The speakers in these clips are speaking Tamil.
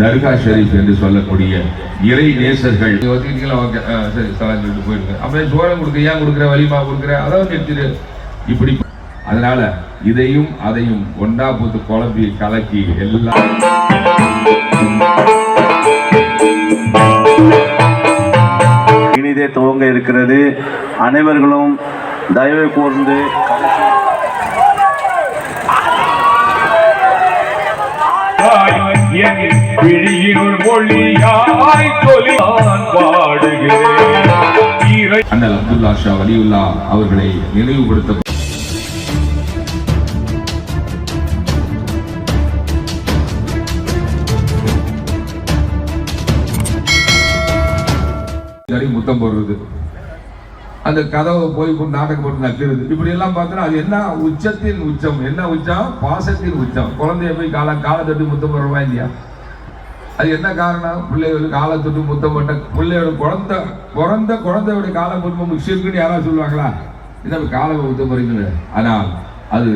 தர்கா ஷெரீப் என்று சொல்லக்கூடிய இறை நேசர்கள். ஒத்துக்கிட்டீங்களா சரி போயிருங்க. அப்படியே சோழம் கொடுக்க ஏன் கொடுக்குற வலிமா கொடுக்குற? அதான் நிறுத்திடு இப்படி. அதனால இதையும் அதையும் ஒன்றா போட்டு குழப்பி கலக்கி எல்லாம் இனிதே துவங்க இருக்கிறது. அனைவர்களும் தயவு கூர்ந்து என் விழியினுள் மொழியாய் சொல்லி பாடுகிறேன் அண்ணல் அப்துல்லா ஷா வலியுல்லா அவர்களை நினைவுபடுத்த முத்தம் போடுறது. அந்த கதவை போய் கொண்டு நாடகம் போட்டு நக்கிறது இப்படி எல்லாம் பார்த்தோன்னா அது என்ன உச்சத்தின் உச்சம்? என்ன உச்சம்? பாசத்தின் உச்சம். குழந்தைய போய் கால காலை தட்டி முத்தம் போடுறவா இல்லையா? அது என்ன காரணம்? பிள்ளைகளுக்கு காலை தொட்டு முத்தம் போட்ட பிள்ளையோட குழந்தை பிறந்த குழந்தையோட காலை முத்தம் முஷிருக்குன்னு யாராவது சொல்லுவாங்களா? என்ன காலை முத்தம் போறீங்களே ஆனால் அது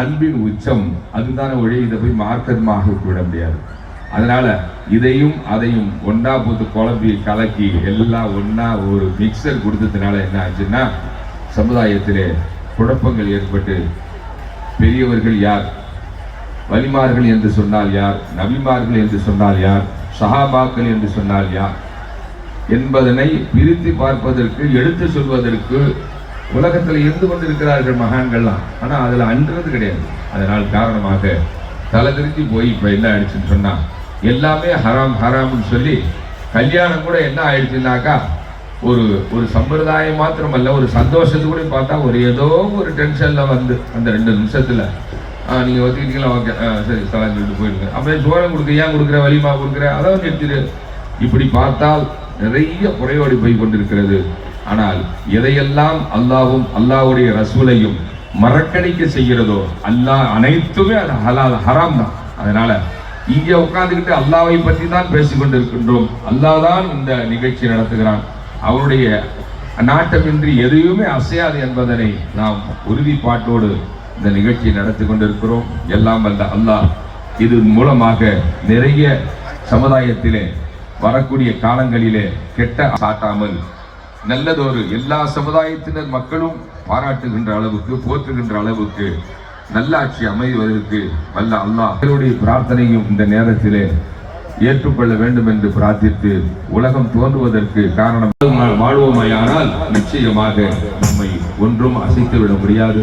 அன்பின் உச்சம். அதுதானே ஒழி இதை போய் மார்க்கமாக விட முடியாது. அதனால இதையும் அதையும் ஒன்றா போட்டு குழம்பி கலக்கி எல்லாம் ஒன்றா ஒரு மிக்சர் கொடுத்ததுனால என்ன ஆச்சுன்னா சமுதாயத்திலே குழப்பங்கள் ஏற்பட்டு பெரியவர்கள் யார்? வலிமார்கள் என்று சொன்னால் யார்? நபிமார்கள் என்று சொன்னால் யார்? சஹாபாக்கள் என்று சொன்னால் யார்? என்பதனை பிரித்து பார்ப்பதற்கு எடுத்து சொல்வதற்கு உலகத்தில் இருந்து கொண்டிருக்கிறார்கள் மகான்கள்லாம். ஆனால் அதில் அன்றது கிடையாது. அதனால் காரணமாக தலை திருத்தி போய் இப்போ என்ன ஆயிடுச்சுன்னு சொன்னால் எல்லாமே ஹராம் ஹராம்னு சொல்லி கல்யாணம் கூட என்ன ஆயிடுச்சுனாக்கா ஒரு ஒரு சம்பிரதாயம் மாத்திரமல்ல ஒரு சந்தோஷத்து கூட பார்த்தா ஒரு ஏதோ ஒரு டென்ஷனில் வந்து அந்த ரெண்டு நிமிஷத்தில். நீங்கள் ஒத்துக்கிட்டீங்களா? ஓகே. சரி சலாம் சொல்லிட்டு போயிடுங்க. அப்படியே சோழம் கொடுக்க ஏன் கொடுக்குற? வலிமா கொடுக்குற? அதை நிறுத்திடு இப்படி பார்த்தால் நிறைய குறையோடி போய் கொண்டிருக்கிறது. ஆனால் எதையெல்லாம் அல்லாவும் அல்லாவுடைய ரசூலையும் மறக்கடிக்க செய்கிறதோ அல்லாஹ் அனைத்துமே அது ஹலால் ஹராம் தான். அதனால் இங்கே உட்கார்ந்துக்கிட்டு அல்லாவை பற்றி தான் பேசிக்கொண்டிருக்கின்றோம். அல்லா அல்லாஹ் தான் இந்த நிகழ்ச்சி நடத்துகிறான். அவருடைய நாட்டமின்றி எதையுமே அசையாது என்பதனை நாம் உறுதிப்பாட்டோடு இந்த நிகழ்ச்சியை நடத்தி கொண்டிருக்கிறோம். எல்லாம் வல்ல அல்லாஹ் இது மூலமாக நிறைய சமுதாயத்திலே வரக்கூடிய காலங்களிலே கெட்ட சாட்டாமல் நல்லதொரு எல்லா சமுதாயத்தினர் மக்களும் பாராட்டுகின்ற அளவுக்கு போற்றுகின்ற அளவுக்கு நல்லாட்சி அமைவதற்கு வல்ல அல்லாஹ் எங்களுடைய பிரார்த்தனையும் இந்த நேரத்திலே ஏற்றுக்கொள்ள வேண்டும் என்று பிரார்த்தித்து உலகம் தோன்றுவதற்கு காரணம் வாழ்வோமையானால் நிச்சயமாக நம்மை ஒன்றும் அசைத்து விட முடியாது.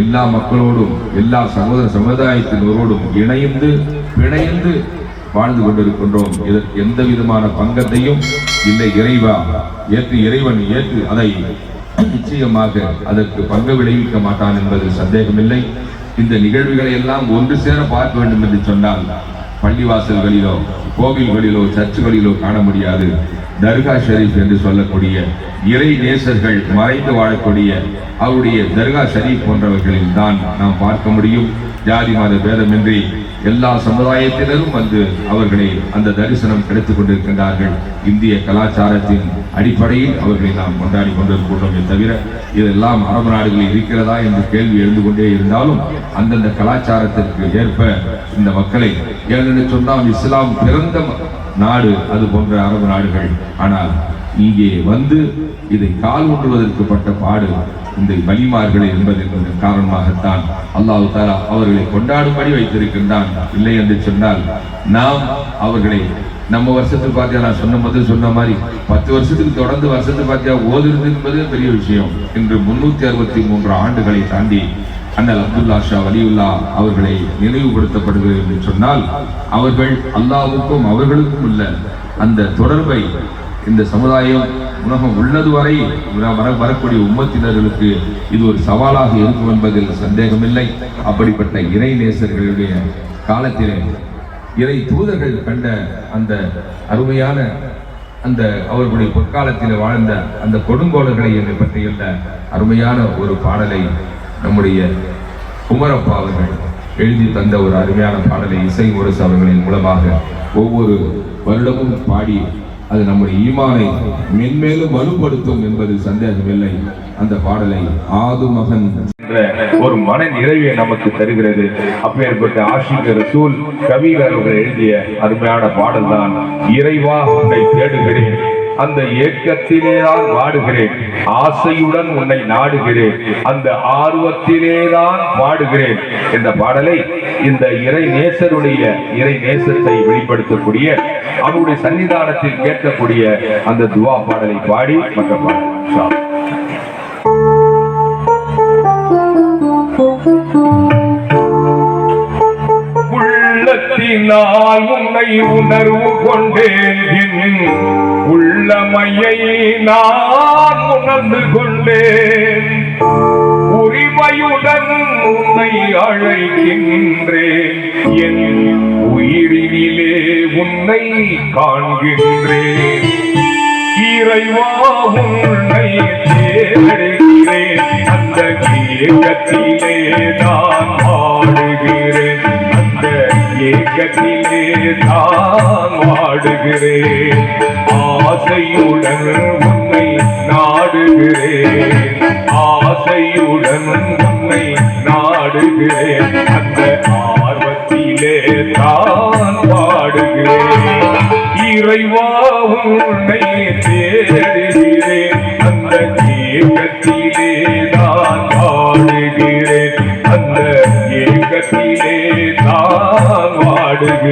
எல்லா மக்களோடும் எல்லா சகோதர சமுதாயத்தினரோடும் இணைந்து பிணைந்து வாழ்ந்து கொண்டிருக்கின்றோம். இதற்கு எந்த விதமான பங்கத்தையும் இல்லை இறைவா. ஏற்று இறைவன் ஏற்று அதை நிச்சயமாக அதற்கு பங்கு விளைவிக்க மாட்டான் என்பதில் சந்தேகமில்லை. இந்த நிகழ்வுகளை எல்லாம் ஒன்று சேர பார்க்க வேண்டும் என்று சொன்னால் பள்ளிவாசல்களிலோ கோவில்களிலோ சர்ச்சுகளிலோ காண முடியாது. தர்கா ஷெரீப் என்று சொல்லக்கூடிய இறை நேசர்கள் மறைந்து வாழக்கூடிய அவருடைய தர்கா ஷரீப் போன்றவர்களில் தான் நாம் பார்க்க முடியும். ஜாதி மத பேதமின்றி எல்லா சமுதாயத்தினரும் வந்து அவர்களை அந்த தரிசனம் கிடைத்துக் கொண்டிருக்கின்றார்கள் இந்திய கலாச்சாரத்தின் அடிப்படையில் அவர்களை நாம் கொண்டாடி கொண்டிருக்கின்றோமே தவிர இதெல்லாம் அரபு நாடுகளில் இருக்கிறதா என்று கேள்வி எழுந்து கொண்டே இருந்தாலும் அந்தந்த கலாச்சாரத்திற்கு ஏற்ப இந்த மக்களை ஏனென்று சொன்னால் இஸ்லாம் பிறந்த நாடு அது போன்ற அரபு நாடுகள். ஆனால் இங்கே வந்து இதை கால் ஊன்றுவதற்கு பட்ட பாடு இந்த வலிமார்கள் என்பதன் காரணமாகத்தான் அல்லாஹ் தாலா அவர்களை கொண்டாடும்படி வைத்திருக்கின்றான். இல்லை என்று சொன்னால் நாம் அவர்களை நம்ம வருஷத்துக்கு பார்த்தியா நான் சொன்ன முதல் சொன்ன மாதிரி பத்து வருஷத்துக்கு தொடர்ந்து வருஷத்துக்கு பார்த்தியா ஓதுறது என்பது பெரிய விஷயம். இன்று முன்னூத்தி அறுபத்தி மூன்று ஆண்டுகளை தாண்டி அண்ணல் அப்துல்லா ஷா வலியுல்லா அவர்களை நினைவுபடுத்தப்படுகிறது என்று சொன்னால் அவர்கள் அல்லாவுக்கும் அவர்களுக்கும் உள்ள அந்த தொடர்பை இந்த சமுதாயம் உலகம் உள்ளது வரை வர வரக்கூடிய உம்மத்தினர்களுக்கு இது ஒரு சவாலாக இருக்கும் என்பதில் சந்தேகமில்லை. அப்படிப்பட்ட இறை நேசர்களுடைய காலத்திலே இறை தூதர்கள் கண்ட அந்த அருமையான அந்த அவர்களுடைய பொற்காலத்தில் வாழ்ந்த அந்த கொடுங்கோலர்களை என்னை பற்றியுள்ள அருமையான ஒரு பாடலை நம்முடைய குமரப்பா அவர்கள் எழுதி தந்த ஒரு அருமையான பாடலை இசை முரசு அவர்களின் மூலமாக ஒவ்வொரு வருடமும் பாடி அது நம்முடைய ஈமானை மென்மேலும் வலுப்படுத்தும் என்பது சந்தேகமில்லை. அந்த பாடலை ஆது மகன் என்ற ஒரு மன நிறைவை நமக்கு தருகிறது. அப்பேற்பட்ட ஆஷிக ரசூல் கவிகள் அவர்கள் எழுதிய அருமையான பாடல் தான் இறைவா உன்னை தேடுகிறேன். அந்த ஏக்கத்திலே தான் வாடுகிறேன். ஆசையுடன் உன்னை நாடுகிறேன். அந்த ஆர்வத்திலே தான் பாடுகிறேன் என்ற பாடலை இந்த இறை நேசருடைய இறை நேசத்தை வெளிப்படுத்தக்கூடிய அவருடைய சன்னிதானத்தில் கேட்கக்கூடிய அந்த துவா பாடலை பாடி மற்ற பாடல் இன்ஷா உன்னை உணர்வு கொண்டேன் என் உள்ளமையை நான் உணர்ந்து கொண்டேன். உரிமையுடன் உன்னை அழைக்கின்றேன். என் உயிரினிலே உன்னை காண்கின்றேன். இறைவா உன்னை தேடுகிறேன். அந்த கீழத்திலே நான் உலகத்திலே நான் வாடுகிறேன். ஆசையுடன் உன்னை நாடுகிறேன். ஆசையுடன் உன்னை நாடுகிறேன். அந்த ஆர்வத்திலே தான் பாடுகிறேன் இறைவா உன்னை தேடுகிறேன். அந்த ஏகத்திலே நான் வாடுகிறேன். அந்த ஏகத்திலே நான்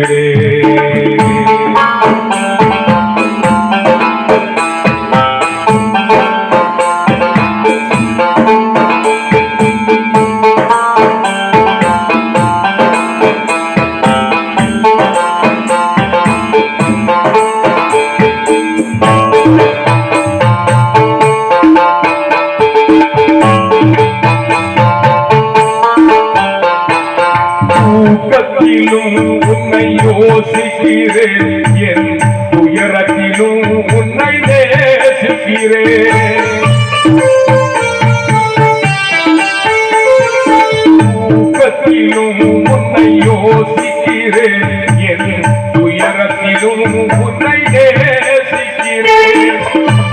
தூக்கத்திலும் உன்னை யோசிக்கிறேன். என் துயரத்திலும் உன்னை நேசிக்கிறேன். தூக்கத்திலும் உன்னை யோசிக்கிறேன். என் துயரத்திலும் உன்னை நேசிக்கிறேன்.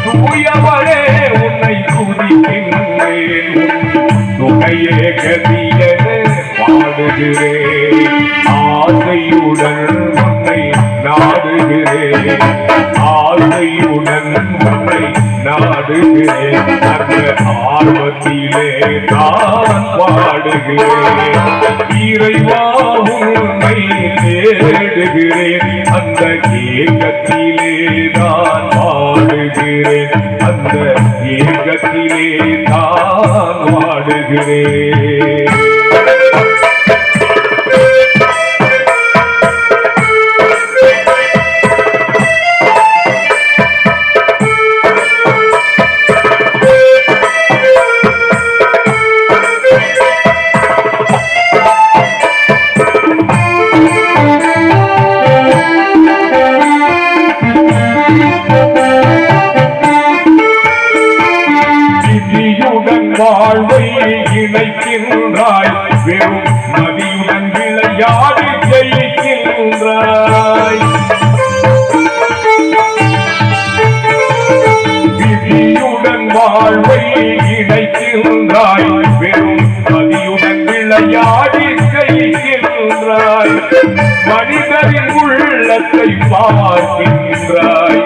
தூயவரே உன்னை துதிக்கின்றேன். துணையே கதியன பாடுகிறேன் ஆசையுடன் உன்னை நாடுகிறேன். ஆசையுடன் உன்னை நாடுகிறேன். அந்த ஆர்வத்திலே நான் பாடுகிறேன். இறைவா உன்னை தேடுகிறேன். அந்த ஏகத்திலே நான் பாடுகிறேன். அந்த ஏகத்திலே நான் பாடுகிறேன். வெறும் நதியுடன் விளையாடி ஜெயிக்கின்றாய். விதியுடன் வாழ்வை இணைக்கின்றாய். வெறும் நதியுடன் விளையாடி ஜெயிக்கின்றாய். மனிதரின் உள்ளத்தை பார்க்கின்றாய்.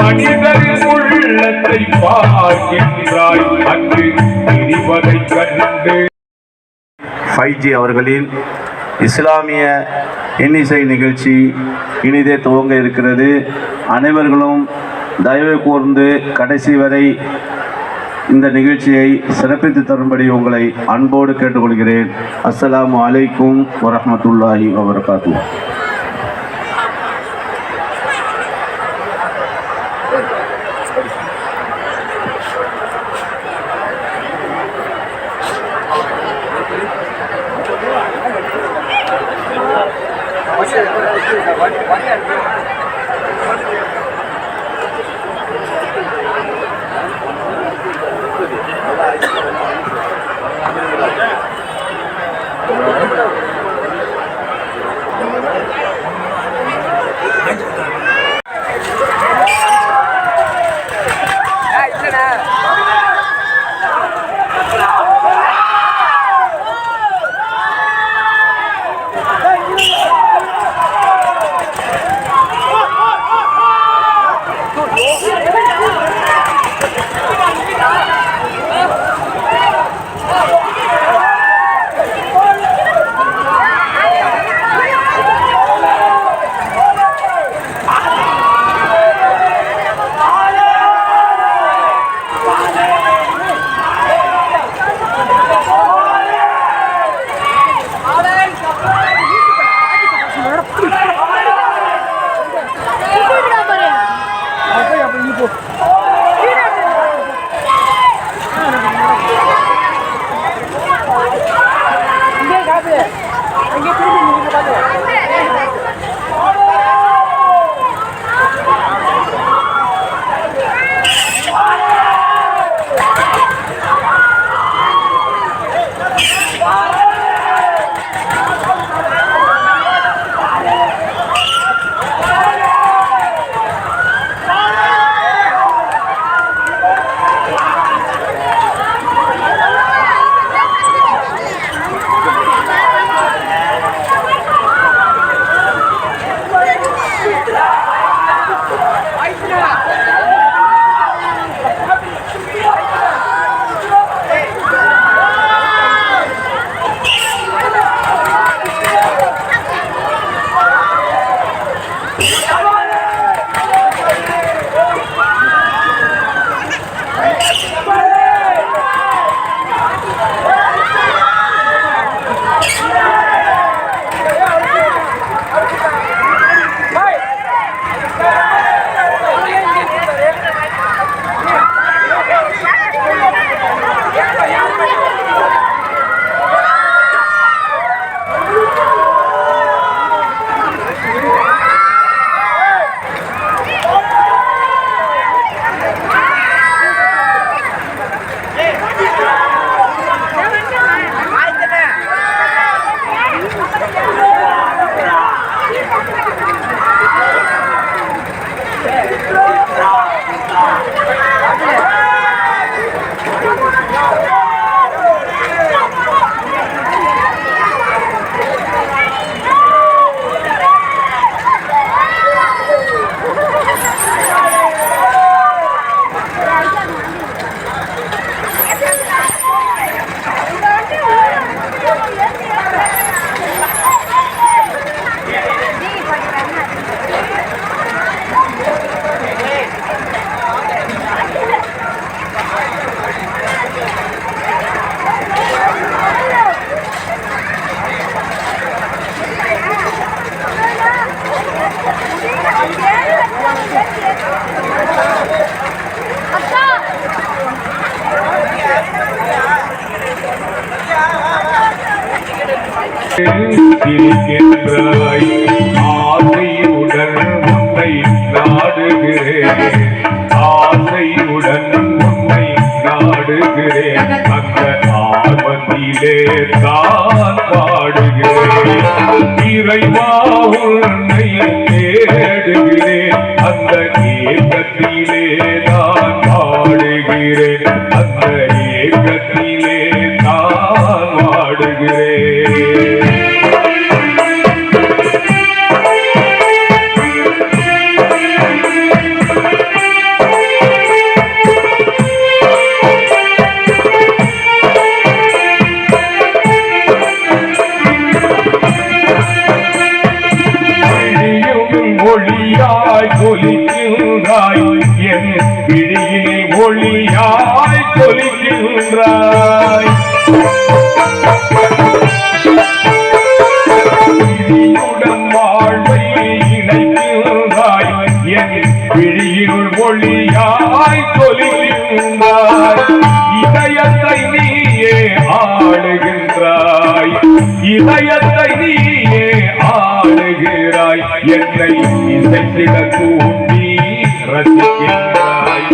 மனிதரின் உள்ளத்தை பார்க்கின்றாய். அன்று திரிவதை கண்டு ஃபைவ் அவர்களின் இஸ்லாமிய இன்னிசை நிகழ்ச்சி இனிதே துவங்க இருக்கிறது. அனைவர்களும் தயவு கூர்ந்து கடைசி வரை இந்த நிகழ்ச்சியை சிறப்பித்து தரும்படி உங்களை அன்போடு கேட்டுக்கொள்கிறேன். அஸ்லாம் அலைக்கும் வரமத்துல்லாஹி வபரகாத்துஹு. ஆர்வத்திலே தான் பாடுகிறேன். இறைவா உன்னை தேடுகிறேன். அந்த ஏக்கத்திலே vai colher. என்னை இசைத்திட தூண்டி ரசிக்கின்றாய்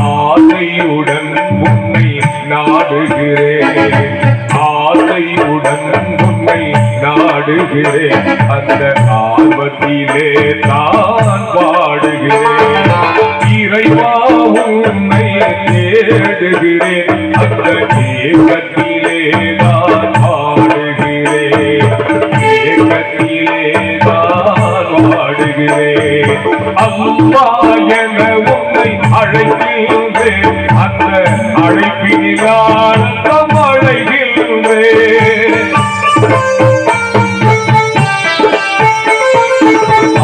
ஆசையுடன் உன்னை நாடுகிறேன். ஆசையுடன் உன்னை நாடுகிறேன். அந்த ஆர்வத்திலே தான் பாடுகிறேன் இறைவா உன்னை தேடுகிறேன். அந்த தேவத்தில் அம்மா என உன்னை அழைக்கின்றேன். அந்த அழைப்பினால் அழைக்கின்றேன்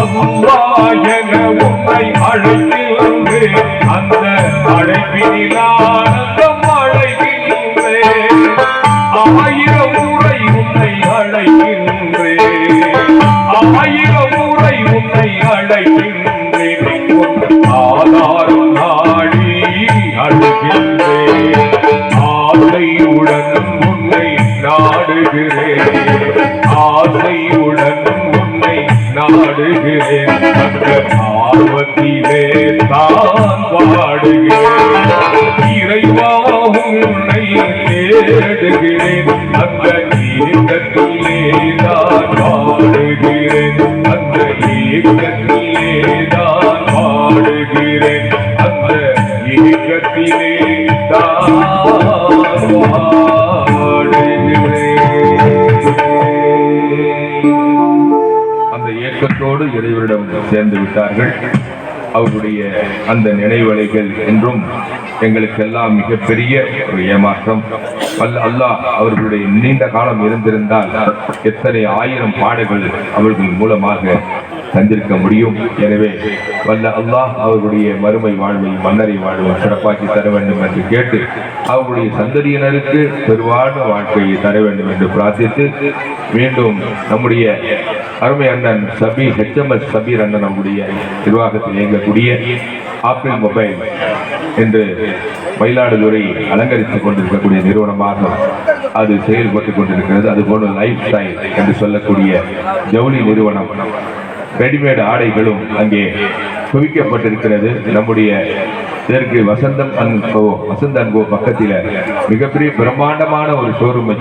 அம்மா என உன்னை அழைக்கின்றேன் அந்த அழைப்பினால் அந்த ஏக்கத்தோடு இறைவரிடம் சேர்ந்து விட்டார்கள். அவருடைய அந்த நினைவலைகள் என்றும் எங்களுக்கெல்லாம் மிகப்பெரிய ஒரு ஏமாற்றம். அல்ல அல்லாஹ் அவர்களுடைய நீண்ட காலம் இருந்திருந்தால் எத்தனை ஆயிரம் பாடல்கள் அவர்கள் மூலமாக தந்திருக்க முடியும். எனவே வல்ல அல்லாஹ் அவர்களுடைய மறுமை வாழ்வை மன்னரை வாழ்வை சிறப்பாக்கி தர வேண்டும் என்று கேட்டு அவருடைய சந்ததியினருக்கு பெருவாழ்வு வாழ்க்கையை தர வேண்டும் என்று பிரார்த்தித்து மீண்டும் நம்முடைய அருமை அண்ணன் சபி ஹெச்எம்எஸ் சபீர் அண்ணன் நம்முடைய நிர்வாகத்தில் இயங்கக்கூடிய ஆப்பிள் மொபைல் என்று மயிலாடுதுறை அலங்கரித்துக் கொண்டிருக்கக்கூடிய நிறுவனமாக அது செயல்பட்டுக் கொண்டிருக்கிறது. அதுபோல லைஃப் ஸ்டைல் என்று சொல்லக்கூடிய ஜவுளி நிறுவனம். ரெடிமேட் ஆடைகளும் அங்கே குவிக்கப்பட்டிருக்கிறது. நம்முடைய இதற்கு வசந்தம் அன்போ வசந்த அன்போ பக்கத்தில் மிகப்பெரிய பிரம்மாண்டமான ஒரு ஷோரூமை